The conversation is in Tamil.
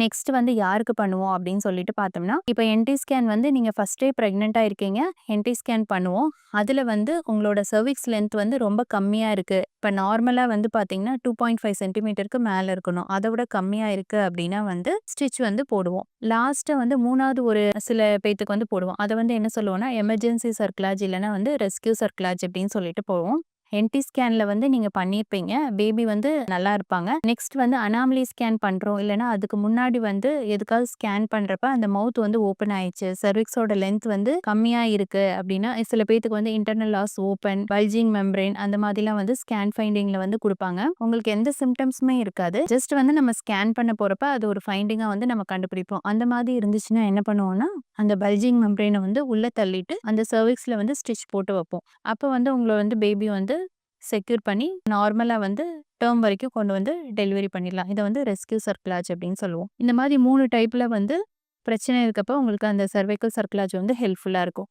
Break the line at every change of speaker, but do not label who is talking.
நெக்ஸ்ட் வந்து யாருக்கு பண்ணுவோம் அப்படின்னு சொல்லிட்டு பார்த்தோம்னா இப்போ என்டி ஸ்கேன் வந்து நீங்கள் ஃபஸ்ட்டே ப்ரெக்னெண்ட்டாக இருக்கீங்க என்டி ஸ்கேன் பண்ணுவோம். அதில் வந்து உங்களோட சர்விக்ஸ் லென்த் வந்து ரொம்ப கம்மியாக இருக்குது இப்போ நார்மலாக வந்து பார்த்தீங்கன்னா டூ பாயிண்ட் ஃபைவ் சென்டிமீட்டருக்கு மேலே இருக்கணும். அதை விட கம்மியாக இருக்குது அப்படின்னா வந்து ஸ்டிச் வந்து போடுவோம். லாஸ்ட்டு வந்து மூணாவது ஒரு சில பேத்துக்கு வந்து போடுவோம். அதை வந்து என்ன சொல்லுவோம்னா எமர்ஜென்சி சர்க்கிளாஜ் இல்லைன்னா வந்து ரெஸ்கியூ சர்க்கிளாஜ் அப்படின்னு சொல்லிட்டு போவோம். என்டி ஸ்கேனில் வந்து நீங்கள் பண்ணியிருப்பீங்க. பேபி வந்து நல்லா இருப்பாங்க. நெக்ஸ்ட் வந்து அனாமலி ஸ்கேன் பண்ணுறோம் இல்லைன்னா அதுக்கு முன்னாடி வந்து எதுக்காவது ஸ்கேன் பண்ணுறப்ப அந்த மவுத் வந்து ஓப்பன் ஆயிடுச்சு. சர்விக்ஸோட லென்த் வந்து கம்மியாக இருக்குது அப்படின்னா சில பேத்துக்கு வந்து internal os open bulging membrane அந்த மாதிரிலாம் வந்து ஸ்கேன் ஃபைண்டிங்கில் வந்து கொடுப்பாங்க. உங்களுக்கு எந்த சிம்டம்ஸுமே இருக்காது. ஜஸ்ட் வந்து நம்ம ஸ்கேன் பண்ண போகிறப்ப அது ஒரு ஃபைண்டிங்காக வந்து நம்ம கண்டுபிடிப்போம். அந்த மாதிரி இருந்துச்சுன்னா என்ன பண்ணுவோம்னா அந்த பல்ஜிங் மெம்பரேனை வந்து உள்ளே தள்ளிட்டு அந்த சர்விக்ஸில் வந்து ஸ்டிச் போட்டு வைப்போம். அப்போ வந்து உங்களை வந்து பேபி வந்து செக்யூர் பண்ணி நார்மலாக வந்து டேர்ம் வரைக்கும் கொண்டு வந்து டெலிவரி பண்ணிடலாம். இதை வந்து ரெஸ்கியூ சர்க்குலாஜ் அப்படின்னு சொல்லுவோம். இந்த மாதிரி மூணு டைப்பில் வந்து பிரச்சனை இருக்கப்போ உங்களுக்கு அந்த சர்வைக்கல் சர்க்குலாஜ் வந்து ஹெல்ப்ஃபுல்லாக இருக்கும்.